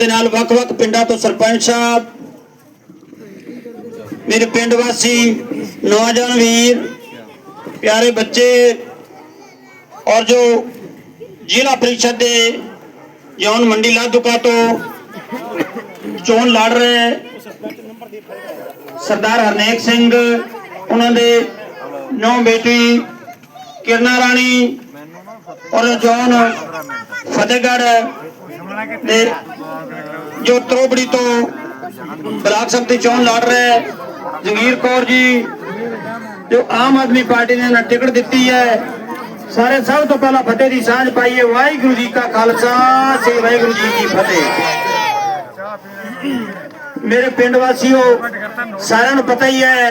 ਦੇ ਨਾਲ ਵੱਖ-ਵੱਖ ਪਿੰਡਾਂ ਤੋਂ ਸਰਪੰਚ ਸਾਹਿਬ, ਮੇਰੇ ਪਿੰਡ ਵਾਸੀ, ਨੌਜਵਾਨ ਵੀਰ, ਪਿਆਰੇ ਬੱਚੇ ਔਰ ਜੋ ਜ਼ਿਲ੍ਹਾ ਪ੍ਰੀਸ਼ਦ ਦੇ ਜੌਨ ਮੰਡੀ ਲਾਦੁਕਾ ਤੋਂ ਚੋਣ ਲੜ ਰਹੇ ਸਰਦਾਰ ਹਰਨੇਕ ਸਿੰਘ, ਉਹਨਾਂ ਦੇ ਨੌ ਬੇਟੀ ਕਿਰਨਾ ਰਾਣੀ ਔਰ ਜੌਨ ਫਤਿਹਗੜ੍ਹ ਦੇ ਜੋ ਤਰੋਬੜੀ ਤੋਂ ਬਲਾਕ ਸੰਮਤੀ ਚੋਣ ਲੜ ਰਹੇ ਜਗੀਰ ਕੌਰ ਜੀ ਜੋ ਆਮ ਆਦਮੀ ਪਾਰਟੀ ਨੇ ਨਾ ਟਿਕਟ ਦਿੱਤੀ ਹੈ। ਸਾਰੇ ਸਭ ਤੋਂ ਪਹਿਲਾਂ ਫਤਿਹ ਦੀ ਸਾਂਝ ਪਾਈਏ। ਵਾਹਿਗੁਰੂ ਜੀ ਕਾ ਖਾਲਸਾ ਸ੍ਰੀ ਵਾਹਿਗੁਰੂ ਜੀ ਕੀ ਫਤਿਹ। ਮੇਰੇ ਪਿੰਡ ਵਾਸੀਓ ਸਾਰਿਆਂ ਨੂੰ ਪਤਾ ਹੀ ਹੈ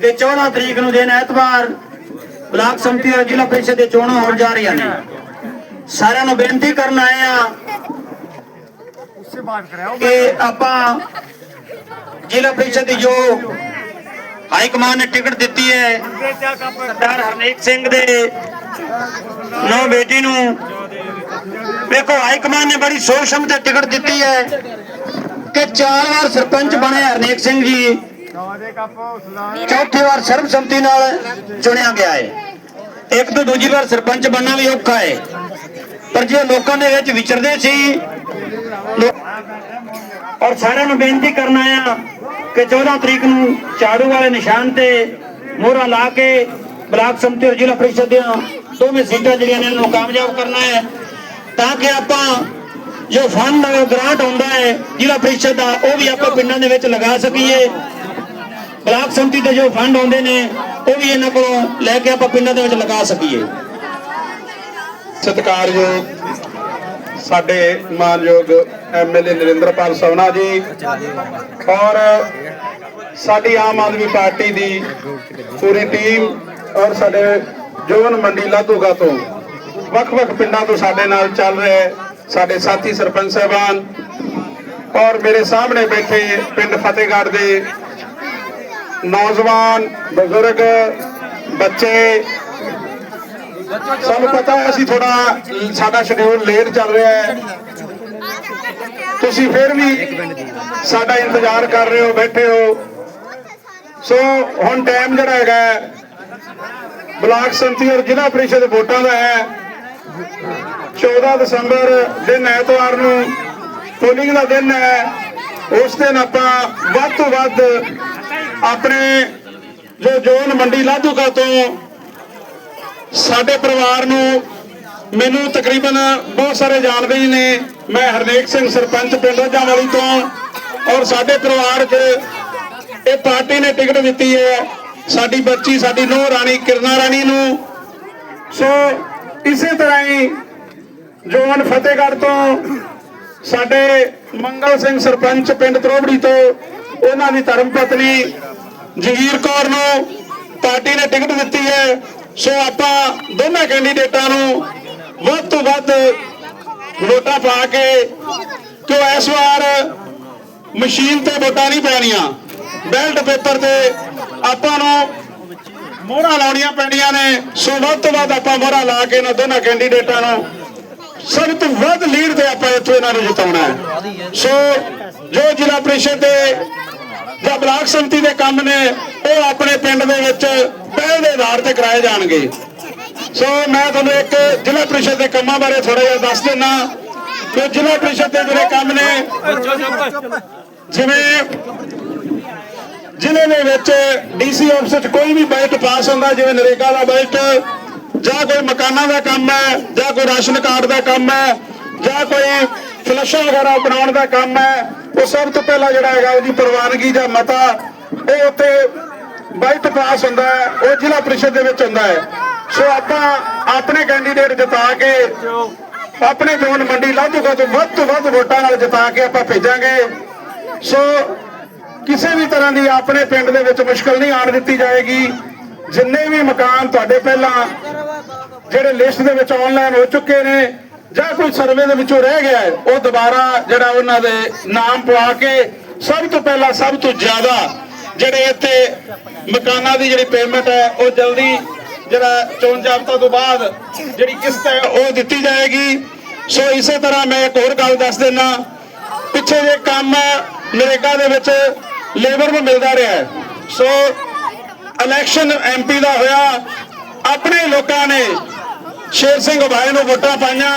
ਕਿ 14 ਤਰੀਕ ਨੂੰ ਦਿਨ ਐਤਵਾਰ ਬਲਾਕ ਸੰਮਤੀ ਔਰ ਜ਼ਿਲ੍ਹਾ ਪ੍ਰੀਸ਼ਦ ਦੇ ਚੋਣਾਂ ਹੋਣ ਜਾ ਰਹੀਆਂ ਨੇ। ਸਾਰਿਆਂ ਨੂੰ ਬੇਨਤੀ ਕਰਨ ਆਏ ਆ ਉਸੇ ਬਾਤ ਕਰਿਆ ਕਿ ਆਪਾਂ ਜ਼ਿਲ੍ਹਾ ਪ੍ਰੀਸ਼ਦ ਦੀ ਜੋ ਹਾਈ ਕਮਾਂਡ ਨੇ ਟਿਕਟ ਦਿੱਤੀ ਹੈ ਸਰਦਾਰ ਹਰਨੇਕ ਸਿੰਘ ਦੇ ਨੌ ਬੇਟੀ ਨੂੰ ਵੇਖੋ ਹਾਈ ਕਮਾਂਡ ਨੇ ਬੜੀ ਸੋਚ ਸਮਝ ਕੇ ਟਿਕਟ ਦਿੱਤੀ ਹੈ ਕਿ ਚਾਰ ਵਾਰ ਸਰਪੰਚ ਬਣੇ ਹਰਨੇਕ ਸਿੰਘ ਜੀ। ਚੌਥੇ ਵਾਰ ਸਰਬਸੰਮਤੀ ਨਾਲ ਚੁਣਿਆ ਗਿਆ ਹੈ। ਇੱਕ ਤੋਂ ਦੂਜੀ ਵਾਰ ਸਰਪੰਚ ਬਣਨਾ ਵੀ ਔਖਾ ਹੈ। ਪਰ ਜੇ ਲੋਕਾਂ ਦੇ ਵਿੱਚ ਵਿਚਰਦੇ ਸੀ ਔਰ ਸਾਰਿਆਂ ਨੂੰ ਬੇਨਤੀ ਕਰਨ ਆਇਆ ਕਿ 14 ਤਰੀਕ ਨੂੰ ਝਾੜੂ ਵਾਲੇ ਨਿਸ਼ਾਨ ਤੇ ਮੋਹਰਾ ਲਾ ਕੇ ਬਲਾਕ ਸੰਮਤੀ ਔਰ ਜ਼ਿਲ੍ਹਾ ਪ੍ਰੀਸ਼ਦ ਦੀਆਂ ਦੋਵੇਂ ਸੀਟਾਂ ਜਿਹੜੀਆਂ ਨੇ ਨੂੰ ਕਾਮਯਾਬ ਕਰਨਾ ਹੈ, ਤਾਂ ਕਿ ਆਪਾਂ ਜੋ ਫੰਡ ਗ੍ਰਾਂਟ ਹੁੰਦਾ ਹੈ, ਜ਼ਿਲ੍ਹਾ ਪ੍ਰੀਸ਼ਦ ਦਾ, ਉਹ ਵੀ ਆਪਾਂ ਪਿੰਡਾਂ ਦੇ ਵਿੱਚ ਲਗਾ ਸਕੀਏ। ਬਲਾਕ ਸੰਮਤੀ ਦੇ ਜੋ ਫੰਡ ਆਉਂਦੇ ਨੇ, ਉਹ ਵੀ ਇਹਨਾਂ ਕੋਲੋਂ ਲੈ ਕੇ ਆਪਾਂ ਪਿੰਡਾਂ ਦੇ ਵਿੱਚ ਲਗਾ ਸਕੀਏ। ਸਤਿਕਾਰਯੋਗ ਸਾਡੇ ਮਾਨਯੋਗ ਐਮਐਲਏ ਨਰਿੰਦਰਪਾਲ ਸਵਨਾ ਜੀ ਔਰ ਸਾਡੀ ਆਮ ਆਦਮੀ ਪਾਰਟੀ ਦੀ ਪੂਰੀ ਟੀਮ ਔਰ ਸਾਡੇ ਜੋਨ ਮੰਡੀ ਲਾਧੂਗਾ ਤੋਂ ਵੱਖ-ਵੱਖ ਪਿੰਡਾਂ ਤੋਂ ਸਾਡੇ ਨਾਲ ਚੱਲ ਰਹੇ ਸਾਡੇ ਸਾਥੀ ਸਰਪੰਚ ਸਾਹਿਬਾਨ ਔਰ ਮੇਰੇ ਸਾਹਮਣੇ ਬੈਠੇ ਪਿੰਡ ਫਤਿਹਗੜ੍ਹ ਦੇ ਨੌਜਵਾਨ, ਬਜ਼ੁਰਗ, ਬੱਚੇ। ਸਾਨੂੰ ਪਤਾ ਹੈ, ਅਸੀਂ ਥੋੜਾ ਸਾਡਾ ਸ਼ਡਿਊਲ ਲੇਟ ਚੱਲ ਰਿਹਾ ਹੈ। ਤੁਸੀਂ ਫਿਰ ਵੀ ਸਾਡਾ ਇੰਤਜ਼ਾਰ ਕਰ ਰਹੇ ਹੋ, ਬੈਠੇ ਹੋ। ਸੋ ਹੁਣ ਟਾਈਮ ਜਿਹੜਾ ਹੈਗਾ ਬਲਾਕ ਸੰਤੀ ਔਰ ਜ਼ਿਲ੍ਹਾ ਪ੍ਰੀਸ਼ਦ ਵੋਟਾਂ ਦਾ ਹੈ। 14 ਦਸੰਬਰ ਦਿਨ ਐਤਵਾਰ ਨੂੰ ਪੋਲਿੰਗ ਦਾ ਦਿਨ ਹੈ। ਉਸ ਦਿਨ ਆਪਾਂ ਵੱਧ ਤੋਂ ਵੱਧ ਆਪਣੇ ਜੋ ਜੋਨ ਮੰਡੀ ਲਾਧੂਕਾ ਤੋਂ ਸਾਡੇ ਪਰਿਵਾਰ ਨੂੰ ਮੈਨੂੰ ਤਕਰੀਬਨ ਬਹੁਤ ਸਾਰੇ ਜਾਣਦੇ ਹੀ ਨੇ। ਮੈਂ ਹਰਨੇਕ ਸਿੰਘ ਸਰਪੰਚ ਪਿੰਡ ਰਾਜਾਵਾਲੀ ਤੋਂ ਔਰ ਸਾਡੇ ਪਰਿਵਾਰ 'ਚ ਇਹ ਪਾਰਟੀ ਨੇ ਟਿਕਟ ਦਿੱਤੀ ਹੈ। ਸਾਡੀ ਬੱਚੀ, ਸਾਡੀ ਨੂੰਹ ਰਾਣੀ ਕਿਰਨਾ ਰਾਣੀ ਨੂੰ। ਸੋ ਇਸੇ ਤਰ੍ਹਾਂ ਹੀ ਜੋਨ ਫਤਿਹਗੜ੍ਹ ਤੋਂ ਸਾਡੇ ਮੰਗਲ ਸਿੰਘ ਸਰਪੰਚ ਪਿੰਡ ਤਰੋਬੜੀ ਤੋਂ ਉਹਨਾਂ ਦੀ ਧਰਮ ਪਤਨੀ ਜਗੀਰ ਕੌਰ ਨੂੰ ਪਾਰਟੀ ਨੇ ਟਿਕਟ ਦਿੱਤੀ ਹੈ। ਸੋ ਆਪਾਂ ਦੋਨਾਂ ਕੈਂਡੀਡੇਟਾਂ ਨੂੰ ਵੱਧ ਤੋਂ ਵੱਧ ਵੋਟਾਂ ਪਾ ਕੇ ਕਿਉਂ ਇਸ ਵਾਰ ਮਸ਼ੀਨ ਤੇ ਵੋਟਾਂ ਨਹੀਂ ਪੈਣੀਆਂ? ਬੈਲਟ ਪੇਪਰ ਤੇ ਆਪਾਂ ਨੂੰ ਮੋਹਰਾਂ ਲਾਉਣੀਆਂ ਪੈਣੀਆਂ ਨੇ। ਸੋ ਵੱਧ ਤੋਂ ਵੱਧ ਆਪਾਂ ਮੋਹਰਾਂ ਲਾ ਕੇ ਇਹਨਾਂ ਦੋਨਾਂ ਕੈਂਡੀਡੇਟਾਂ ਨੂੰ ਸਭ ਤੋਂ ਵੱਧ ਲੀਡ ਤੇ ਆਪਾਂ ਇੱਥੋਂ ਇਹਨਾਂ ਨੂੰ ਜਿਤਾਉਣਾ ਹੈ। ਸੋ ਜੋ ਜ਼ਿਲ੍ਹਾ ਪ੍ਰੀਸ਼ਦ ਦੇ ਜਾਂ ਬਲਾਕ ਸੰਮਤੀ ਦੇ ਕੰਮ ਨੇ, ਉਹ ਆਪਣੇ ਪਿੰਡ ਦੇ ਵਿੱਚ ਪਹਿਲ ਦੇ ਆਧਾਰ ਤੇ ਕਰਾਏ ਜਾਣਗੇ। ਸੋ ਮੈਂ ਤੁਹਾਨੂੰ ਇੱਕ ਜ਼ਿਲ੍ਹਾ ਪ੍ਰੀਸ਼ਦ ਦੇ ਕੰਮਾਂ ਬਾਰੇ ਥੋੜਾ ਜਿਹਾ ਦੱਸ ਦਿੰਨਾ। ਕਿ ਜ਼ਿਲ੍ਹਾ ਪ੍ਰੀਸ਼ਦ ਦੇ ਜਿਹੜੇ ਕੰਮ ਨੇ, ਜਿਵੇਂ ਜ਼ਿਲ੍ਹੇ ਦੇ ਵਿੱਚ ਡੀਸੀ ਆਫਿਸ 'ਚ ਕੋਈ ਵੀ ਬਜਟ ਪਾਸ ਹੁੰਦਾ, ਜਿਵੇਂ ਨਰੇਗਾ ਦਾ ਬਜਟ ਜਾਂ ਕੋਈ ਮਕਾਨਾਂ ਦਾ ਕੰਮ ਹੈ, ਜਾਂ ਕੋਈ ਰਾਸ਼ਨ ਕਾਰਡ ਦਾ ਕੰਮ ਹੈ, ਜਾਂ ਕੋਈ ਫਲਸ਼ਾਂ ਵਗੈਰਾ ਬਣਾਉਣ ਦਾ ਕੰਮ ਹੈ। ਉਹ ਸਭ ਤੋਂ ਪਹਿਲਾਂ ਜਿਹੜਾ ਹੈਗਾ ਉਹਦੀ ਪ੍ਰਵਾਨਗੀ ਜਾਂ ਮਤਾ ਉਹ ਉੱਥੇ ਬਜਟ ਪਾਸ ਹੁੰਦਾ ਹੈ, ਉਹ ਜ਼ਿਲ੍ਹਾ ਪ੍ਰੀਸ਼ਦ ਦੇ ਵਿੱਚ ਹੁੰਦਾ ਹੈ। ਸੋ ਆਪਾਂ ਆਪਣੇ ਕੈਂਡੀਡੇਟ ਜਿਤਾ ਕੇ, ਆਪਣੇ ਜੋਨ ਮੰਡੀ ਲਾਧੂਗਾ ਤੋਂ ਵੱਧ ਤੋਂ ਵੱਧ ਵੋਟਾਂ ਨਾਲ ਜਿਤਾ ਕੇ ਆਪਾਂ ਭੇਜਾਂਗੇ। ਸੋ ਕਿਸੇ ਵੀ ਤਰ੍ਹਾਂ ਦੀ ਆਪਣੇ ਪਿੰਡ ਦੇ ਵਿੱਚ ਮੁਸ਼ਕਲ ਨਹੀਂ ਆਣ ਦਿੱਤੀ ਜਾਏਗੀ। ਜਿੰਨੇ ਵੀ ਮਕਾਨ ਤੁਹਾਡੇ ਪਹਿਲਾਂ ਜਿਹੜੇ ਲਿਸਟ ਦੇ ਵਿੱਚ ਆਨਲਾਈਨ ਹੋ ਚੁੱਕੇ ਨੇ ਜਾਂ ਕੋਈ ਸਰਵੇ ਦੇ ਵਿੱਚੋਂ ਰਹਿ ਗਿਆ ਹੈ, ਉਹ ਦੁਬਾਰਾ ਜਿਹੜਾ ਉਹਨਾਂ ਦੇ ਨਾਮ ਪਵਾ ਕੇ ਸਭ ਤੋਂ ਪਹਿਲਾਂ ਸਭ ਤੋਂ ਜ਼ਿਆਦਾ ਜਿਹੜੇ ਇੱਥੇ ਮਕਾਨਾਂ ਦੀ ਜਿਹੜੀ ਪੇਮੈਂਟ ਹੈ, ਉਹ ਜਲਦੀ ਜਿਹੜਾ ਚੋਣ ਜਾਬਤਾ ਤੋਂ ਬਾਅਦ ਜਿਹੜੀ ਕਿਸ਼ਤ ਹੈ, ਉਹ ਦਿੱਤੀ ਜਾਏਗੀ। ਸੋ ਇਸੇ ਤਰ੍ਹਾਂ ਮੈਂ ਇੱਕ ਹੋਰ ਗੱਲ ਦੱਸ ਦਿੰਦਾ, ਪਿੱਛੇ ਜੇ ਕੰਮ ਨਰੇਗਾ ਦੇ ਵਿੱਚ ਲੇਬਰ ਨੂੰ ਮਿਲਦਾ ਰਿਹਾ ਸੋ ਇਲੈਕਸ਼ਨ ਐਮਪੀ ਦਾ ਹੋਇਆ, ਆਪਣੇ ਲੋਕਾਂ ਨੇ ਸ਼ੇਰ ਸਿੰਘ ਭਾਈ ਨੂੰ ਵੋਟਾਂ ਪਾਈਆਂ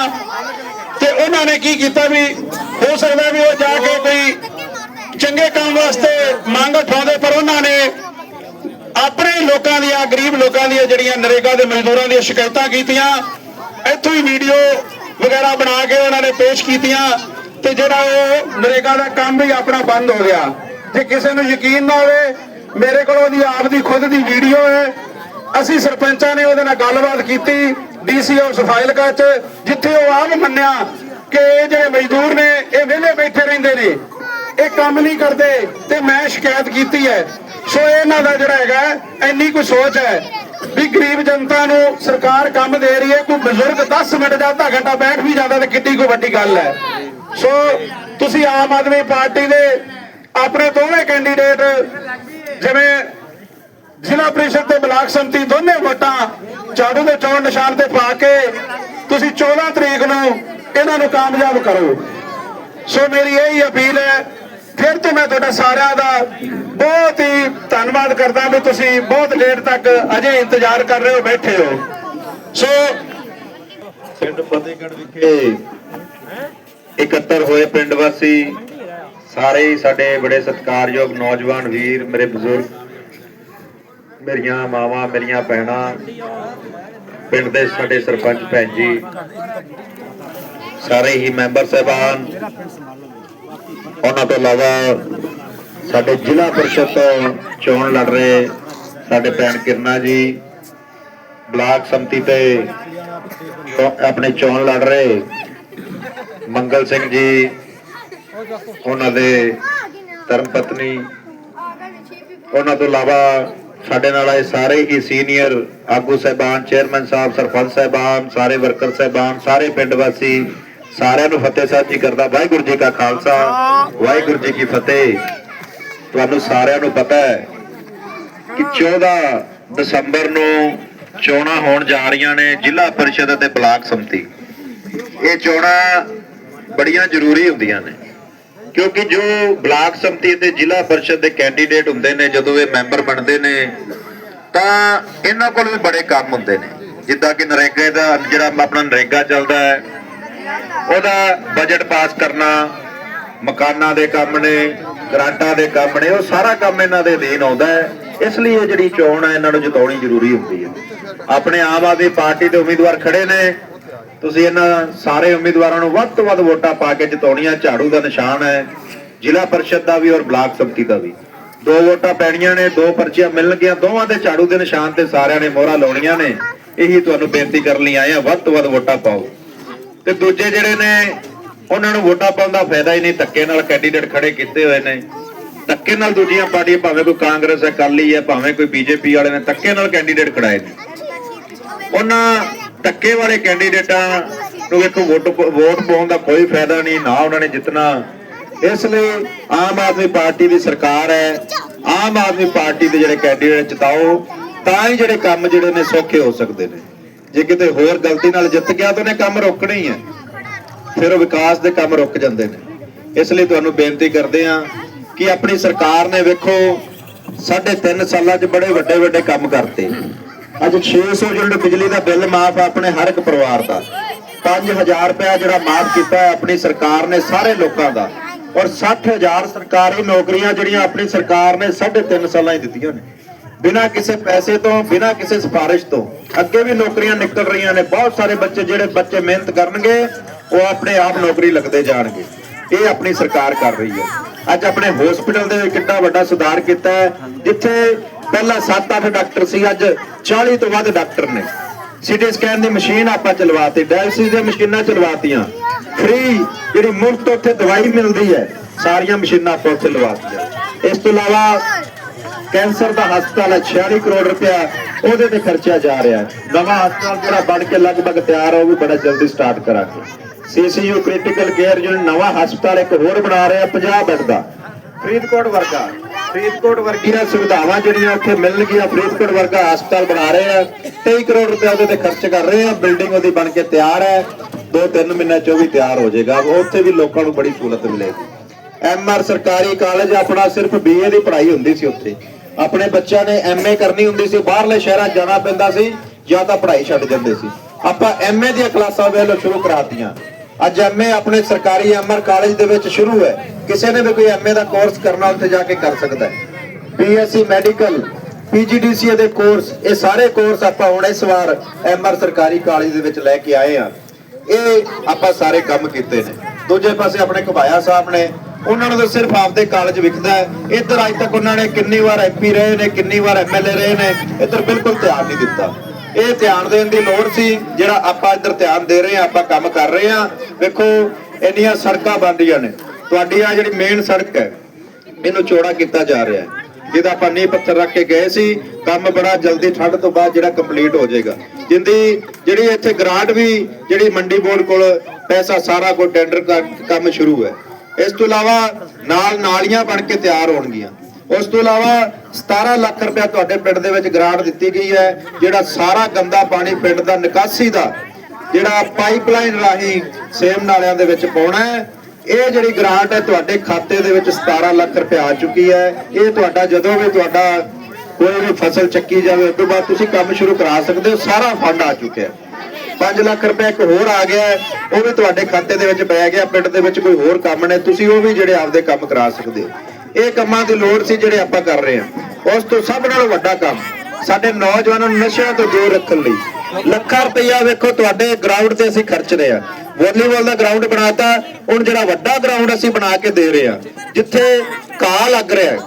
ਤੇ ਉਹਨਾਂ ਨੇ ਕੀ ਕੀਤਾ ਵੀ ਹੋ ਸਕਦਾ ਵੀ ਉਹ ਜਾ ਕੇ ਕੋਈ ਚੰਗੇ ਕੰਮ ਵਾਸਤੇ ਮੰਗ ਉਠਾਉਂਦੇ, ਪਰ ਉਹਨਾਂ ਨੇ ਆਪਣੇ ਲੋਕਾਂ ਦੀਆਂ, ਗਰੀਬ ਲੋਕਾਂ ਦੀਆਂ ਜਿਹੜੀਆਂ ਨਰੇਗਾ ਦੇ ਮਜ਼ਦੂਰਾਂ ਦੀਆਂ ਸ਼ਿਕਾਇਤਾਂ ਕੀਤੀਆਂ, ਇੱਥੋਂ ਹੀ ਵੀਡੀਓ ਵਗੈਰਾ ਬਣਾ ਕੇ ਉਹਨਾਂ ਨੇ ਪੇਸ਼ ਕੀਤੀਆਂ ਤੇ ਜਿਹੜਾ ਉਹ ਨਰੇਗਾ ਦਾ ਕੰਮ ਵੀ ਆਪਣਾ ਬੰਦ ਹੋ ਗਿਆ। ਜੇ ਕਿਸੇ ਨੂੰ ਯਕੀਨ ਨਾ ਹੋਵੇ, ਮੇਰੇ ਕੋਲ ਉਹਦੀ, ਆਪ ਦੀ ਖੁਦ ਦੀ ਵੀਡੀਓ ਹੈ। ਅਸੀਂ ਸਰਪੰਚਾਂ ਨੇ ਉਹਦੇ ਨਾਲ ਗੱਲਬਾਤ ਕੀਤੀ। ਡੀਸੀ ਆਫ ਸਫਾਈਲਕਾ ਚ, ਜਿੱਥੇ ਉਹ ਆਪ ਮੰਨਿਆ ਕਿ ਇਹ ਜਿਹੜੇ ਮਜ਼ਦੂਰ ਨੇ, ਇਹ ਵਿਹਲੇ ਬੈਠੇ ਰਹਿੰਦੇ ਨੇ। ਇਹ ਕੰਮ ਨਹੀਂ ਕਰਦੇ ਤੇ ਮੈਂ ਸ਼ਿਕਾਇਤ ਕੀਤੀ ਹੈ। ਸੋ ਇਹਨਾਂ ਦਾ ਜਿਹੜਾ ਹੈਗਾ, ਇੰਨੀ ਕੋਈ ਸੋਚ ਹੈ ਵੀ ਗਰੀਬ ਜਨਤਾ ਨੂੰ ਸਰਕਾਰ ਕੰਮ ਦੇ ਰਹੀ ਹੈ। ਕੋਈ ਬਜ਼ੁਰਗ 10 ਮਿੰਟ ਜਾਂ ਅੱਧਾ ਘੰਟਾ ਬੈਠ ਵੀ ਜਾਂਦਾ ਤੇ ਕਿੱਡੀ ਕੋਈ ਵੱਡੀ ਗੱਲ ਹੈ। ਸੋ ਤੁਸੀਂ ਆਮ ਆਦਮੀ ਪਾਰਟੀ ਦੇ ਆਪਣੇ ਦੋਵੇਂ ਕੈਂਡੀਡੇਟ ਜਿਵੇਂ ਜ਼ਿਲ੍ਹਾ ਪ੍ਰੀਸ਼ਦ ਤੇ ਬਲਾਕ ਸੰਮਤੀ ਦੋਨੇ ਵੋਟਾਂ ਝਾੜੂ ਦੇ ਚੋਣ ਨਿਸ਼ਾਨ ਤੇ ਪਾ ਕੇ ਤੁਸੀਂ 14 ਤਰੀਕ ਨੂੰ ਇਹਨਾਂ ਨੂੰ ਕਾਮਯਾਬ ਕਰੋ। ਸੋ ਮੇਰੀ ਇਹ ਹੀ ਅਪੀਲ ਹੈ, ਫਿਰ ਤੋਂ ਮੈਂ ਤੁਹਾਡਾ ਸਾਰਿਆਂ ਦਾ ਬਹੁਤ ਹੀ ਧੰਨਵਾਦ ਕਰਦਾ ਵੀ ਤੁਸੀਂ ਬਹੁਤ ਲੇਟ ਤੱਕ ਅਜੇ ਇੰਤਜ਼ਾਰ ਕਰ ਰਹੇ ਹੋ, ਬੈਠੇ ਹੋ। ਸੋ ਪਿੰਡ ਫਤਿਹਗੜ੍ਹ ਵਿਖੇ ਇਕੱਤਰ ਹੋਏ ਪਿੰਡ ਵਾਸੀ ਸਾਰੇ ਸਾਡੇ ਬੜੇ ਸਤਿਕਾਰਯੋਗ ਨੌਜਵਾਨ ਵੀਰ, ਮੇਰੇ ਬਜ਼ੁਰਗ ਮੇਰੀਆਂ ਮਾਵਾਂ, ਮੇਰੀਆਂ ਭੈਣਾਂ, ਪਿੰਡ ਦੇ ਸਾਡੇ ਸਰਪੰਚ ਭੈਣ ਜੀ, ਸਾਰੇ ਹੀ ਮੈਂਬਰ ਸਹਿਬਾਨ, ਉਹਨਾਂ ਤੋਂ ਇਲਾਵਾ ਸਾਡੇ ਜ਼ਿਲ੍ਹਾ ਪਰਿਸ਼ਦ ਤੋਂ ਚੋਣ ਲੜ ਰਹੇ ਸਾਡੇ ਭੈਣ ਕਿਰਨਾ ਜੀ, ਬਲਾਕ ਸੰਮਤੀ ਤੇ ਆਪਣੇ ਚੋਣ ਲੜ ਰਹੇ ਮੰਗਲ ਸਿੰਘ ਜੀ, ਉਹਨਾਂ ਦੇ ਧਰਮ ਪਤਨੀ, ਉਹਨਾਂ ਤੋਂ ਇਲਾਵਾ ਸਾਡੇ ਨਾਲ ਆਏ ਸਾਰੇ ਹੀ ਸੀਨੀਅਰ ਆਗੂ ਸਹਿਬਾਨ, ਚੇਅਰਮੈਨ ਸਾਹਿਬ, ਸਰਪੰਚ ਸਹਿਬਾਨ, ਸਾਰੇ ਵਰਕਰ ਸਹਿਬਾਨ, ਸਾਰੇ ਪਿੰਡ ਵਾਸੀ, ਸਾਰਿਆਂ ਨੂੰ ਫਤਿਹ ਸਾਹਿਬ ਜੀ ਕਰਦਾ ਵਾਹਿਗੁਰੂ ਜੀ ਕਾ ਖਾਲਸਾ, ਵਾਹਿਗੁਰੂ ਜੀ ਕੀ ਫਤਿਹ। ਤੁਹਾਨੂੰ ਸਾਰਿਆਂ ਨੂੰ ਪਤਾ ਹੈ ਕਿ 14 ਦਸੰਬਰ ਨੂੰ ਚੋਣਾਂ ਹੋਣ ਜਾ ਰਹੀਆਂ ਨੇ ਜ਼ਿਲ੍ਹਾ ਪਰਿਸ਼ਦ ਅਤੇ ਬਲਾਕ ਸੰਮਤੀ। ਇਹ ਚੋਣਾਂ ਬੜੀਆਂ ਜ਼ਰੂਰੀ ਹੁੰਦੀਆਂ ਨੇ। ਕਿਉਂਕਿ ਜੋ ਬਲਾਕ ਸੰਮਤੀ ਅਤੇ ਜ਼ਿਲ੍ਹਾ ਪਰਿਸ਼ਦ ਦੇ ਕੈਂਡੀਡੇਟ ਹੁੰਦੇ ਨੇ, ਜਦੋਂ ਇਹ ਮੈਂਬਰ ਬਣਦੇ ਨੇ, ਤਾਂ ਇਹਨਾਂ ਕੋਲ ਵੀ ਬੜੇ ਕੰਮ ਹੁੰਦੇ ਨੇ। ਜਿੱਦਾਂ ਕਿ ਨਰੇਗਾ ਦਾ, ਜਿਹੜਾ ਆਪਣਾ ਨਰੇਗਾ ਚੱਲਦਾ ਹੈ, ਉਹਦਾ ਬਜਟ ਪਾਸ ਕਰਨਾ, ਮਕਾਨਾਂ ਦੇ ਕੰਮ ਨੇ, ਗ੍ਰਾਂਟਾਂ ਦੇ ਕੰਮ ਨੇ, ਉਹ ਸਾਰਾ ਕੰਮ ਇਹਨਾਂ ਦੇ ਅਧੀਨ ਆਉਂਦਾ ਹੈ। ਇਸ ਲਈ ਇਹ ਜਿਹੜੀ ਚੋਣ ਹੈ, ਇਹਨਾਂ ਨੂੰ ਜਿਤਾਉਣੀ ਜ਼ਰੂਰੀ ਹੁੰਦੀ ਹੈ। ਆਪਣੇ ਆਮ ਆਦਮੀ ਪਾਰਟੀ ਦੇ ਉਮੀਦਵਾਰ ਖੜੇ ਨੇ ਤੁਸੀਂ ਇਹਨਾਂ ਸਾਰੇ ਉਮੀਦਵਾਰਾਂ ਨੂੰ ਵੱਧ ਤੋਂ ਵੱਧ ਵੋਟਾਂ ਪਾ ਕੇ ਜਿਤਾਉਣੀਆਂ ਝਾੜੂ ਦਾ ਨਿਸ਼ਾਨ ਹੈ, ਜ਼ਿਲ੍ਹਾ ਪਰਿਸ਼ਦ ਦਾ ਵੀ ਔਰ ਬਲਾਕ ਸੰਮਤੀ ਦਾ ਵੀ। ਦੋ ਵੋਟਾਂ ਪੈਣੀਆਂ ਨੇ, ਦੋ ਪਰਚੀਆਂ ਮਿਲਣਗੀਆਂ, ਦੋਵਾਂ ਦੇ ਝਾੜੂ ਦੇ ਨਿਸ਼ਾਨ ਤੇ ਸਾਰਿਆਂ ਨੇ ਮੋਹਰਾਂ ਲਾਉਣੀਆਂ ਨੇ। ਇਹੀ ਤੁਹਾਨੂੰ ਬੇਨਤੀ ਕਰਨ ਲਈ ਆਏ ਆ ਵੱਧ ਤੋਂ ਵੱਧ ਵੋਟਾਂ ਪਾਓ। ਤੇ ਦੂਜੇ ਜਿਹੜੇ ਨੇ, ਉਹਨਾਂ ਨੂੰ ਵੋਟਾਂ ਪਾਉਣ ਦਾ ਫਾਇਦਾ ਹੀ ਨਹੀਂ, ਧੱਕੇ ਨਾਲ ਕੈਂਡੀਡੇਟ ਖੜੇ ਕੀਤੇ ਹੋਏ ਨੇ। ਧੱਕੇ ਨਾਲ ਦੂਜੀਆਂ ਪਾਰਟੀਆਂ, ਭਾਵੇਂ ਕੋਈ ਕਾਂਗਰਸ ਹੈ, ਅਕਾਲੀ ਹੈ, ਭਾਵੇਂ ਕੋਈ ਬੀਜੇਪੀ ਵਾਲੇ ਨੇ, ਧੱਕੇ ਨਾਲ ਕੈਂਡੀਡੇਟ ਖੜਾਏ ਨੇ। ਉਹਨਾਂ ਧੱਕੇ ਵਾਲੇ ਕੈਂਡੀਡੇਟਾਂ ਨੂੰ ਵੇਖੋ ਵੋਟ ਵੋਟ ਪਾਉਣ ਦਾ ਕੋਈ ਫਾਇਦਾ ਨਹੀਂ, ਨਾ ਉਹਨਾਂ ਨੇ ਜਿੱਤਣਾ। ਇਸ ਲਈ ਆਮ ਆਦਮੀ ਪਾਰਟੀ ਦੀ ਸਰਕਾਰ ਹੈ। ਆਮ ਆਦਮੀ ਪਾਰਟੀ ਦੇ ਜਿਹੜੇ ਕੈਂਡੀਡੇਟ ਜਿਤਾਓ, ਤਾਂ ਹੀ ਜਿਹੜੇ ਕੰਮ ਜਿਹੜੇ ਨੇ ਸੌਖੇ ਹੋ ਸਕਦੇ ਨੇ। ਜੇ ਕਿਤੇ ਹੋਰ ਗਲਤੀ ਨਾਲ ਜਿੱਤ ਗਿਆ ਤਾਂ ਉਹਨੇ ਕੰਮ ਰੋਕਣੇ ਹੀ ਹੈ। ਫਿਰ ਉਹ ਵਿਕਾਸ ਦੇ ਕੰਮ ਰੁਕ ਜਾਂਦੇ ਨੇ। ਇਸ ਲਈ ਤੁਹਾਨੂੰ ਬੇਨਤੀ ਕਰਦੇ ਹਾਂ ਕਿ ਆਪਣੀ ਸਰਕਾਰ ਨੇ ਵੇਖੋ, ਸਾਢੇ ਤਿੰਨ ਸਾਲਾਂ 'ਚ ਬੜੇ ਵੱਡੇ ਵੱਡੇ ਕੰਮ ਕਰਤੇ। ਅੱਜ 600 ਯੂਨਿਟ ਬਿਜਲੀ ਦਾ ਬਿੱਲ ਮਾਫ ਆਪਣੇ ਹਰ ਇੱਕ ਪਰਿਵਾਰ ਦਾ। 5000 ਰੁਪਇਆ ਜਿਹੜਾ ਮਾਫ ਕੀਤਾ ਆਪਣੀ ਸਰਕਾਰ ਨੇ ਸਾਰੇ ਲੋਕਾਂ ਦਾ। ਔਰ 60000 ਸਰਕਾਰੀ ਨੌਕਰੀਆਂ ਜਿਹੜੀਆਂ ਆਪਣੀ ਸਰਕਾਰ ਨੇ ਸਾਢੇ ਤਿੰਨ ਸਾਲਾਂ 'ਚ ਦਿੱਤੀਆਂ ਨੇ। ਬਿਨਾਂ ਕਿਸੇ ਪੈਸੇ ਤੋਂ, ਬਿਨਾਂ ਕਿਸੇ ਸਿਫਾਰਿਸ਼ ਤੋਂ ਅੱਗੇ ਵੀ ਨੌਕਰੀਆਂ ਨਿਕਲ ਰਹੀਆਂ ਨੇ। ਬਹੁਤ ਸਾਰੇ ਬੱਚੇ ਜਿਹੜੇ ਬੱਚੇ ਮਿਹਨਤ ਕਰਨਗੇ, ਉਹ ਆਪਣੇ ਆਪ ਨੌਕਰੀ ਲੱਗਦੇ ਜਾਣਗੇ। ਇਹ ਆਪਣੀ ਸਰਕਾਰ ਕਰ ਰਹੀ ਹੈ। ਅੱਜ ਆਪਣੇ ਹਸਪੀਟਲ ਦੇ ਵਿੱਚ ਕਿੰਨਾ ਵੱਡਾ ਸੁਧਾਰ ਕੀਤਾ ਹੈ, ਜਿੱਥੇ ਪਹਿਲਾਂ 7-8 ਡਾਕਟਰ ਸੀ, ਅੱਜ 40 ਤੋਂ ਵੱਧ ਡਾਕਟਰ ਨੇ। ਸੀਟੀ ਸਕੈਨ ਦੀ ਮਸ਼ੀਨ ਆਪਾਂ ਚਲਵਾਤੀ ਡਾਇਲਿਸਿਸ ਦੀਆਂ ਮਸ਼ੀਨਾਂ ਚਲਵਾਤੀਆਂ। ਫ੍ਰੀ ਜਿਹੜੀ ਮੁਫਤ ਉੱਥੇ ਦਵਾਈ ਮਿਲਦੀ ਹੈ, ਸਾਰੀਆਂ ਮਸ਼ੀਨਾਂ ਆਪਾਂ ਉੱਥੇ ਲਵਾਤੀਆਂ। ਇਸ ਤੋਂ ਇਲਾਵਾ ਕੈਂਸਰ ਦਾ ਹਸਪਤਾਲ ਹੈ 46 ਕਰੋੜ ਰੁਪਇਆ ਉਹਦੇ ਤੇ ਖਰਚਿਆ ਜਾ ਰਿਹਾ ਹੈ। ਨਵਾਂ ਹਸਪਤਾਲ ਜਿਹੜਾ ਬਣ ਕੇ ਲਗਭਗ ਤਿਆਰ ਹੈ ਉਹ ਵੀ ਬੜਾ ਜਲਦੀ ਸਟਾਰਟ ਕਰਾਂਗੇ। ਸੀਸੀਯੂ ਕ੍ਰਿਟੀਕਲ ਕੇਅਰ ਯੂਨਿਟ ਨਵਾਂ ਹਸਪਤਾਲ ਇੱਕ ਹੋਰ ਬਣਾ ਰਿਹਾ 50 ਬੈੱਡ ਦਾ। ਫਰੀਦਕੋਟ ਵਰਗਾ, ਫਰੀਦਕੋਟ ਵਰਗੀਆਂ ਸੁਵਿਧਾਵਾਂ ਜਿਹੜੀਆਂ ਉੱਥੇ ਮਿਲਣਗੀਆਂ ਫਰੀਦਕੋਟ ਵਰਗਾ ਹਸਪਤਾਲ ਬਣਾ ਰਹੇ ਆ 23 ਕਰੋੜ ਰੁਪਏ ਉਹਦੇ ਤੇ ਖਰਚ ਕਰ ਰਹੇ ਆ, ਬਿਲਡਿੰਗ ਉਹਦੀ ਬਣ ਕੇ ਤਿਆਰ ਹੈ 2-3 ਮਹੀਨਿਆਂ ਚ ਉਹ ਵੀ ਤਿਆਰ ਹੋ ਜਾਏਗਾ, ਉੱਥੇ ਵੀ ਲੋਕਾਂ ਨੂੰ ਬੜੀ ਸਹੂਲਤ ਮਿਲੇਗੀ। ਐਮਆਰ ਸਰਕਾਰੀ ਕਾਲਜ ਆਪਣਾ ਸਿਰਫ ਬੀਏ ਦੀ ਪੜ੍ਹਾਈ ਹੁੰਦੀ ਸੀ ਉੱਥੇ। ਆਪਣੇ ਬੱਚਿਆਂ ਨੇ ਐਮਏ ਕਰਨੀ ਹੁੰਦੀ ਸੀ, ਬਾਹਰਲੇ ਸ਼ਹਿਰਾਂ ਜਾਣਾ ਪੈਂਦਾ ਸੀ, ਜਾਂ ਤਾਂ ਪੜ੍ਹਾਈ ਛੱਡ ਜਾਂਦੇ ਸੀ। ਆਪਾਂ ਐਮਏ ਦੀਆਂ ਕਲਾਸਾਂ ਵੇਲੇ ਸ਼ੁਰੂ ਕਰਾਤੀਆਂ। ਅੱਜ ਐਮਏ ਆਪਣੇ ਸਰਕਾਰੀ ਐਮਆਰ ਕਾਲਜ ਦੇ ਵਿੱਚ ਸ਼ੁਰੂ ਹੈ। ਕਿਸੇ ਨੇ ਵੀ ਕੋਈ ਐਮਏ ਦਾ ਕੋਰਸ ਕਰਨਾ ਉੱਥੇ ਜਾ ਕੇ ਕਰ ਸਕਦਾ ਹੈ। ਬੀਐਸਸੀ ਮੈਡੀਕਲ ਪੀਜੀਡੀਸੀਏ ਦੇ ਕੋਰਸ ਇਹ ਸਾਰੇ ਕੋਰਸ ਆਪਾਂ ਹੁਣ ਇਸ ਵਾਰ ਐਮਆਰ ਸਰਕਾਰੀ ਕਾਲਜ ਦੇ ਵਿੱਚ ਲੈ ਕੇ ਆਏ ਆ ਇਹ ਆਪਾਂ ਸਾਰੇ ਕੰਮ ਕੀਤੇ ਨੇ। ਦੂਜੇ ਪਾਸੇ ਆਪਣੇ ਘਬਾਇਆ ਸਾਹਿਬ ਨੇ, ਉਹਨਾਂ ਨੂੰ ਤਾਂ ਸਿਰਫ ਆਪਦੇ ਕਾਲਜ ਵਿਖਦਾ ਹੈ। ਇੱਧਰ ਅੱਜ ਤੱਕ ਉਹਨਾਂ ਨੇ ਕਿੰਨੀ ਵਾਰ ਐਮਪੀ ਰਹੇ ਨੇ, ਕਿੰਨੀ ਵਾਰ ਐਮਐਲਏ ਰਹੇ ਨੇ, ਇੱਧਰ ਬਿਲਕੁਲ ਧਿਆਨ ਨਹੀਂ ਦਿੱਤਾ। ਇਹ ਧਿਆਨ ਦੇਣ ਦੀ ਲੋੜ ਸੀ, ਜਿਹੜਾ ਆਪਾਂ ਇੱਧਰ ਧਿਆਨ ਦੇ ਰਹੇ ਆ ਆਪਾਂ ਕੰਮ ਕਰ ਰਹੇ ਆ ਵੇਖੋ, ਇੰਨੀਆਂ ਸੜਕਾਂ ਬਣ ਰਹੀਆਂ ਨੇ। ਤੁਹਾਡੀ ਆ ਜਿਹੜੀ ਮੇਨ ਸੜਕ ਹੈ, ਇਹਨੂੰ ਚੌੜਾ ਕੀਤਾ ਜਾ ਰਿਹਾ ਹੈ। ਜਿਹਦਾ ਆਪਾਂ ਨੀਂਹ ਪੱਥਰ ਰੱਖ ਕੇ ਗਏ ਸੀ, ਕੰਮ ਬੜਾ ਜਲਦੀ ਠੰਡ ਤੋਂ ਬਾਅਦ ਜਿਹੜਾ ਕੰਪਲੀਟ ਹੋ ਜਾਏਗਾ। ਜਿੰਦੀ, ਜਿਹੜੀ ਇੱਥੇ ਗ੍ਰਾਂਟ ਵੀ, ਜਿਹੜੀ ਮੰਡੀ ਬੋਰਡ ਕੋਲ ਪੈਸਾ ਸਾਰਾ ਕੋਈ ਟੈਂਡਰ ਦਾ ਕੰਮ ਸ਼ੁਰੂ ਹੈ। ਇਸ ਤੋਂ ਇਲਾਵਾ ਨਾਲ ਨਾਲੀਆਂ ਬਣ ਕੇ ਤਿਆਰ ਹੋਣਗੀਆਂ। ਉਸ ਤੋਂ ਇਲਾਵਾ 17 ਲੱਖ ਰੁਪਏ ਤੁਹਾਡੇ ਪਿੰਡ ਦੇ ਵਿੱਚ ਗ੍ਰਾਂਟ ਦਿੱਤੀ ਗਈ ਹੈ, ਜਿਹੜਾ ਸਾਰਾ ਗੰਦਾ ਪਾਣੀ ਪਿੰਡ ਦਾ ਨਿਕਾਸੀ ਦਾ, ਜਿਹੜਾ ਪਾਈਪਲਾਈਨ ਰਾਹੀਂ ਸੇਮ ਨਾਲਿਆਂ ਦੇ ਵਿੱਚ ਪਾਉਣਾ ਹੈ ਇਹ ਜਿਹੜੀ ਗ੍ਰਾਂਟ ਹੈ ਤੁਹਾਡੇ ਖਾਤੇ ਦੇ ਵਿੱਚ 17 ਲੱਖ ਰੁਪਏ ਆ ਚੁੱਕੀ ਹੈ। ਇਹ ਤੁਹਾਡਾ ਜਦੋਂ ਵੀ ਤੁਹਾਡਾ ਕੋਈ ਵੀ ਫਸਲ ਚੱਕੀ ਜਾਵੇ, ਉਸ ਤੋਂ ਬਾਅਦ ਤੁਸੀਂ ਕੰਮ ਸ਼ੁਰੂ ਕਰਾ ਸਕਦੇ ਹੋ, ਸਾਰਾ ਫੰਡ ਆ ਚੁੱਕਿਆ 5 ਲੱਖ ਰੁਪਏ ਇੱਕ ਹੋਰ ਆ ਗਿਆ ਉਹ ਵੀ ਤੁਹਾਡੇ ਖਾਤੇ ਦੇ ਵਿੱਚ ਪੈ ਗਿਆ, ਪਿੰਡ ਦੇ ਵਿੱਚ ਕੋਈ ਹੋਰ ਕੰਮ ਨੇ, ਤੁਸੀਂ ਉਹ ਵੀ ਜਿਹੜੇ ਆਪਦੇ ਕੰਮ ਕਰਾ ਸਕਦੇ ਹੋ। ਇਹ ਕੰਮਾਂ ਦੀ ਲੋੜ ਸੀ ਜਿਹੜੇ ਆਪਾਂ ਕਰ ਰਹੇ ਹਾਂ। ਉਸ ਤੋਂ ਸਭ ਨਾਲੋਂ ਵੱਡਾ ਕੰਮ, ਸਾਡੇ ਨੌਜਵਾਨਾਂ ਨੂੰ ਨਸ਼ਿਆਂ ਤੋਂ ਦੂਰ ਰੱਖਣ ਲਈ। ਲੱਖਾਂ ਰੁਪਈਆ ਵੇਖੋ, ਤੁਹਾਡੇ ਗਰਾਊਂਡ ਤੇ ਅਸੀਂ ਖਰਚ ਰਹੇ ਆ ਵਾਲੀਬਾਲ ਦਾ ਗਰਾਊਂਡ ਬਣਾਤਾ। ਹੁਣ ਜਿਹੜਾ ਵੱਡਾ ਗਰਾਊਂਡ ਅਸੀਂ ਬਣਾ ਕੇ ਦੇ ਰਹੇ ਆ ਜਿੱਥੇ ਘਾਹ ਲੱਗ ਰਿਹਾ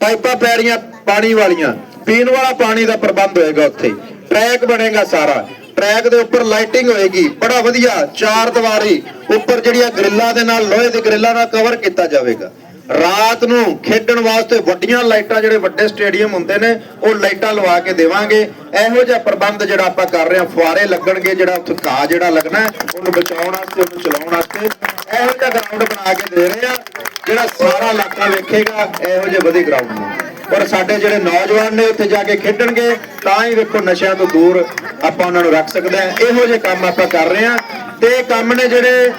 ਪਾਈਪਾਂ ਪੈ ਰਹੀਆਂ ਪਾਣੀ ਵਾਲੀਆਂ, ਪੀਣ ਵਾਲਾ ਪਾਣੀ ਦਾ ਪ੍ਰਬੰਧ ਹੋਏਗਾ ਉੱਥੇ। ਟਰੈਕ ਬਣੇਗਾ ਸਾਰਾ। ਟਰੈਕ ਦੇ ਉੱਪਰ ਲਾਈਟਿੰਗ ਹੋਏਗੀ। ਬੜਾ ਵਧੀਆ ਚਾਰ ਦੀਵਾਰੀ ਉੱਪਰ ਜਿਹੜੀਆਂ ਗ੍ਰਿਲਾਂ ਦੇ ਨਾਲ, ਲੋਹੇ ਦੇ ਗ੍ਰਿਲਾਂ ਨਾਲ ਕਵਰ ਕੀਤਾ ਜਾਵੇਗਾ। ਰਾਤ ਨੂੰ ਖੇਡਣ ਵਾਸਤੇ ਵੱਡੀਆਂ ਲਾਈਟਾਂ ਜਿਹੜੇ ਵੱਡੇ ਸਟੇਡੀਅਮ ਹੁੰਦੇ ਨੇ, ਉਹ ਲਾਈਟਾਂ ਲਵਾ ਕੇ ਦੇਵਾਂਗੇ। ਇਹੋ ਜਿਹਾ ਪ੍ਰਬੰਧ ਜਿਹੜਾ ਆਪਾਂ ਕਰ ਰਹੇ ਹਾਂ, ਫੁਆਰੇ ਲੱਗਣਗੇ ਜਿਹੜਾ ਉੱਥੇ ਘਾਹ ਜਿਹੜਾ ਲੱਗਣਾ ਉਹਨੂੰ ਬਚਾਉਣ ਵਾਸਤੇ, ਉਹਨੂੰ ਚਲਾਉਣ ਵਾਸਤੇ। ਇਹੋ ਜਿਹਾ ਗਰਾਊਂਡ ਬਣਾ ਕੇ ਦੇ ਰਹੇ ਆ ਜਿਹੜਾ ਸਾਰਾ ਇਲਾਕਾ ਵੇਖੇਗਾ, ਇਹੋ ਜਿਹੇ ਵਧੀਆ ਗਰਾਊਂਡ ਨੂੰ। ਪਰ ਸਾਡੇ ਜਿਹੜੇ ਨੌਜਵਾਨ ਨੇ ਉੱਥੇ ਜਾ ਕੇ ਖੇਡਣਗੇ, ਤਾਂ ਹੀ ਵੇਖੋ ਨਸ਼ਿਆਂ ਤੋਂ ਦੂਰ ਆਪਾਂ ਉਹਨਾਂ ਨੂੰ ਰੱਖ ਸਕਦੇ ਹਾਂ। ਇਹੋ ਜਿਹੇ ਕੰਮ ਆਪਾਂ ਕਰ ਰਹੇ ਹਾਂ। ਤੇ ਕੰਮ ਨੇ ਜਿਹੜੇ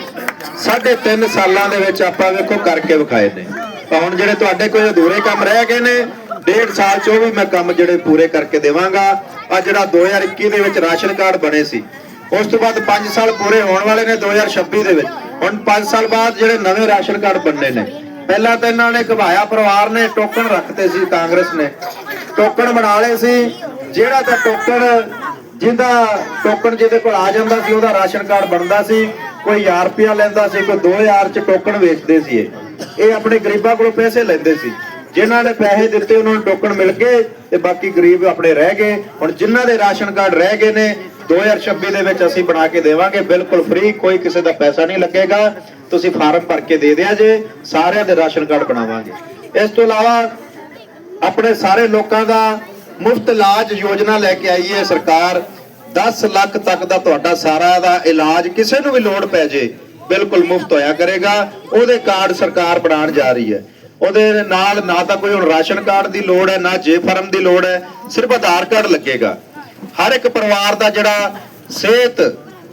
ਸਾਢੇ ਤਿੰਨ ਸਾਲਾਂ ਦੇ ਵਿੱਚ ਆਪਾਂ ਵੇਖੋ ਕਰਕੇ ਵਿਖਾਏ ਨੇ। ਤਾਂ ਹੁਣ ਜਿਹੜੇ ਤੁਹਾਡੇ ਕੋਈ ਅਧੂਰੇ ਕੰਮ ਰਹਿ ਗਏ ਨੇ, ਡੇਢ ਸਾਲ ਚ ਵੀ ਮੈਂ ਕੰਮ ਜਿਹੜੇ ਪੂਰੇ ਕਰਕੇ ਦੇਵਾਂਗਾ। ਆ ਜਿਹੜਾ 2021 ਦੇ ਵਿੱਚ ਰਾਸ਼ਨ ਕਾਰਡ ਬਣੇ ਸੀ, ਉਸ ਤੋਂ ਬਾਅਦ 5 ਸਾਲ ਪੂਰੇ ਹੋਣ ਵਾਲੇ ਨੇ 2026 ਦੇ ਵਿੱਚ। ਹੁਣ 5 ਸਾਲ ਬਾਅਦ ਜਿਹੜੇ ਨਵੇਂ ਰਾਸ਼ਨ ਕਾਰਡ ਬਣਨੇ ਨੇ, ਪਹਿਲਾਂ ਤਾਂ ਇਹਨਾਂ ਨੇ ਘਬਾਇਆ ਪਰਿਵਾਰ ਨੇ ਟੋਕਨ ਰੱਖਤੇ ਸੀ ਕਾਂਗਰਸ ਨੇ। ਟੋਕਨ ਬਣਾ ਲਏ ਸੀ, ਜਿਹੜਾ ਤਾਂ ਟੋਕਨ ਜਿਹਦਾ ਟੋਕਨ ਜਿਹਦੇ ਕੋਲ ਆ ਜਾਂਦਾ ਸੀ, ਉਹਦਾ ਰਾਸ਼ਨ ਕਾਰਡ ਬਣਦਾ ਸੀ। ਕੋਈ 1000 ਰੁਪਇਆ ਲੈਂਦਾ ਸੀ, ਕੋਈ 2000 ਚ ਟੋਕਨ ਵੇਚਦੇ ਸੀ ਇਹ। ਇਹ ਆਪਣੇ ਗਰੀਬਾਂ ਕੋਲੋਂ ਪੈਸੇ ਲੈਂਦੇ ਸੀ। ਜਿਨ੍ਹਾਂ ਨੇ ਪੈਸੇ ਦਿੱਤੇ, ਉਹਨਾਂ ਨੂੰ ਟੋਕਨ ਮਿਲ ਗਏ ਤੇ ਬਾਕੀ ਗਰੀਬ ਆਪਣੇ ਰਹਿ ਗਏ। ਹੁਣ ਜਿਨ੍ਹਾਂ ਦੇ ਰਾਸ਼ਨ ਕਾਰਡ ਰਹਿ ਗਏ ਨੇ 2026 ਦੇ ਵਿੱਚ ਅਸੀਂ ਬਣਾ ਕੇ ਦੇਵਾਂਗੇ, ਬਿਲਕੁਲ ਫ੍ਰੀ, ਕੋਈ ਕਿਸੇ ਦਾ ਪੈਸਾ ਨਹੀਂ ਲੱਗੇਗਾ। ਤੁਸੀਂ ਫਾਰਮ ਭਰ ਕੇ ਦੇ ਦਿਆ ਜੇ, ਸਾਰਿਆਂ ਦੇ ਰਾਸ਼ਨ ਕਾਰਡ ਬਣਾਵਾਂਗੇ। ਇਸ ਤੋਂ ਇਲਾਵਾ ਆਪਣੇ ਸਾਰੇ ਲੋਕਾਂ ਦਾ ਮੁਫਤ ਇਲਾਜ ਯੋਜਨਾ ਲੈ ਕੇ ਆਈ ਹੈ ਸਰਕਾਰ। 10 ਲੱਖ ਤੱਕ ਦਾ ਤੁਹਾਡਾ ਸਾਰਾ ਦਾ ਇਲਾਜ ਕਿਸੇ ਨੂੰ ਵੀ ਲੋੜ ਪੈ ਜੇ, ਬਿਲਕੁਲ ਮੁਫਤ ਹੋਇਆ ਕਰੇਗਾ। ਉਹਦੇ ਕਾਰਡ ਸਰਕਾਰ ਬਣਾਉਣ ਜਾ ਰਹੀ ਹੈ। ਉਹਦੇ ਨਾਲ ਨਾ ਤਾਂ ਕੋਈ ਹੁਣ ਰਾਸ਼ਨ ਕਾਰਡ ਦੀ ਲੋੜ ਹੈ, ਨਾ ਜੇ ਫਰਮ ਦੀ ਲੋੜ ਹੈ, ਸਿਰਫ ਆਧਾਰ ਕਾਰਡ ਲੱਗੇਗਾ। ਹਰ ਇੱਕ ਪਰਿਵਾਰ ਦਾ ਜਿਹੜਾ ਸਿਹਤ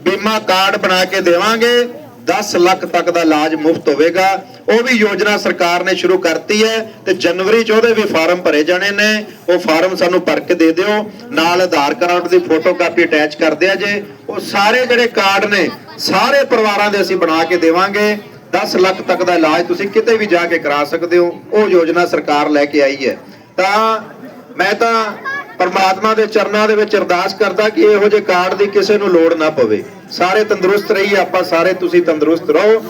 ਬੀਮਾ ਕਾਰਡ ਬਣਾ ਕੇ ਦੇਵਾਂਗੇ 10 ਲੱਖ ਤੱਕ ਦਾ ਇਲਾਜ ਮੁਫਤ ਹੋਵੇਗਾ। ਉਹ ਵੀ ਯੋਜਨਾ ਸਰਕਾਰ ਨੇ ਸ਼ੁਰੂ ਕਰਤੀ ਹੈ ਤੇ ਜਨਵਰੀ ਚ ਉਹਦੇ ਵੀ ਫਾਰਮ ਭਰੇ ਜਾਣੇ ਨੇ। ਉਹ ਫਾਰਮ ਸਾਨੂੰ ਭਰ ਕੇ ਦੇ ਦਿਓ। ਨਾਲ ਆਧਾਰ ਕਾਰਡ ਦੀ ਫੋਟੋ ਕਾਪੀ ਅਟੈਚ ਕਰਦੇ ਆ ਜੇ। ਉਹ ਸਾਰੇ ਜਿਹੜੇ ਕਾਰਡ ਨੇ, ਸਾਰੇ ਪਰਿਵਾਰਾਂ ਦੇ ਅਸੀਂ ਬਣਾ ਕੇ ਦੇਵਾਂਗੇ। 10 ਲੱਖ ਤੱਕ ਦਾ ਇਲਾਜ ਤੁਸੀਂ ਕਿਤੇ ਵੀ ਜਾ ਕੇ ਕਰਾ ਸਕਦੇ ਹੋ। ਉਹ ਯੋਜਨਾ ਸਰਕਾਰ ਲੈ ਕੇ ਆਈ ਹੈ। ਤਾਂ ਮੈਂ ਤਾਂ ਪਰਮਾਤਮਾ ਦੇ ਚਰਨਾਂ ਦੇ ਵਿੱਚ ਅਰਦਾਸ ਕਰਦਾ ਕਿ ਇਹੋ ਜਿਹੇ ਕਾਰਡ ਦੀ ਕਿਸੇ ਨੂੰ ਲੋੜ ਨਾ ਪਵੇ। ਸਾਰੇ ਤੰਦਰੁਸਤ ਰਹੀਏ, ਆਪਾਂ ਸਾਰੇ ਤੁਸੀਂ ਤੰਦਰੁਸਤ ਰਹੋ।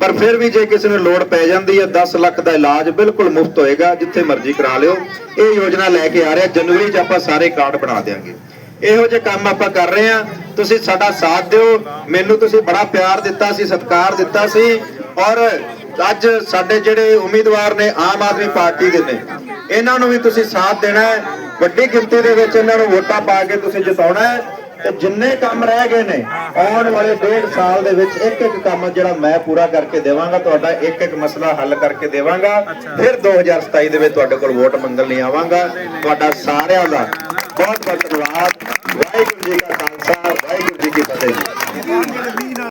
ਪਰ ਫਿਰ ਵੀ ਜੇ ਕਿਸੇ ਨੂੰ ਲੋੜ ਪੈ ਜਾਂਦੀ ਹੈ 10 ਲੱਖ ਦਾ ਇਲਾਜ ਬਿਲਕੁਲ ਮੁਫਤ ਹੋਏਗਾ, ਜਿੱਥੇ ਮਰਜ਼ੀ ਕਰਾ ਲਿਓ। ਇਹ ਯੋਜਨਾ ਲੈ ਕੇ ਆ ਰਿਹਾ, ਜਨਵਰੀ 'ਚ ਆਪਾਂ ਸਾਰੇ ਕਾਰਡ ਬਣਾ ਦੇਾਂਗੇ ਇਹੋ ਜਿਹੇ ਕੰਮ ਆਪਾਂ ਕਰ ਰਹੇ ਹਾਂ। ਤੁਸੀਂ ਸਾਡਾ ਸਾਥ ਦਿਓ। ਮੈਨੂੰ ਤੁਸੀਂ ਬੜਾ ਪਿਆਰ ਦਿੱਤਾ ਸੀ, ਸਤਿਕਾਰ ਦਿੱਤਾ ਸੀ। ਔਰ ਅੱਜ ਸਾਡੇ ਜਿਹੜੇ ਉਮੀਦਵਾਰ ਨੇ, ਆਮ ਆਦਮੀ ਪਾਰਟੀ ਦੇ ਨੇ, ਇਹਨਾਂ ਨੂੰ ਵੀ ਤੁਸੀਂ ਸਾਥ ਦੇਣਾ ਹੈ। ਵੱਡੀ ਗਿਣਤੀ ਦੇ ਵਿੱਚ ਇਹਨਾਂ ਨੂੰ ਵੋਟਾਂ ਪਾ ਕੇ ਤੁਸੀਂ ਜਿਤਾਉਣਾ ਹੈ। ਤੇ ਜਿੰਨੇ ਕੰਮ ਰਹਿ ਗਏ ਨੇ ਆਉਣ ਵਾਲੇ ਡੇਢ ਸਾਲ ਦੇ ਵਿੱਚ ਇੱਕ ਇੱਕ ਕੰਮ ਜਿਹੜਾ ਮੈਂ ਪੂਰਾ ਕਰਕੇ ਦੇਵਾਂਗਾ ਤੁਹਾਡਾ ਇੱਕ ਇੱਕ ਮਸਲਾ ਹੱਲ ਕਰਕੇ ਦੇਵਾਂਗਾ। ਫਿਰ 2027 ਦੇ ਵਿੱਚ ਤੁਹਾਡੇ ਕੋਲ ਵੋਟ ਮੰਗਣ ਲਈ ਆਵਾਂਗਾ। ਤੁਹਾਡਾ ਸਾਰਿਆਂ ਦਾ ਬਹੁਤ ਬਹੁਤ ਧੰਨਵਾਦ। ਵਾਹਿਗੁਰੂ ਜੀ ਕਾ ਖਾਲਸਾ ਵਾਹਿਗੁਰੂ ਜੀ ਕੀ ਫਤਿਹ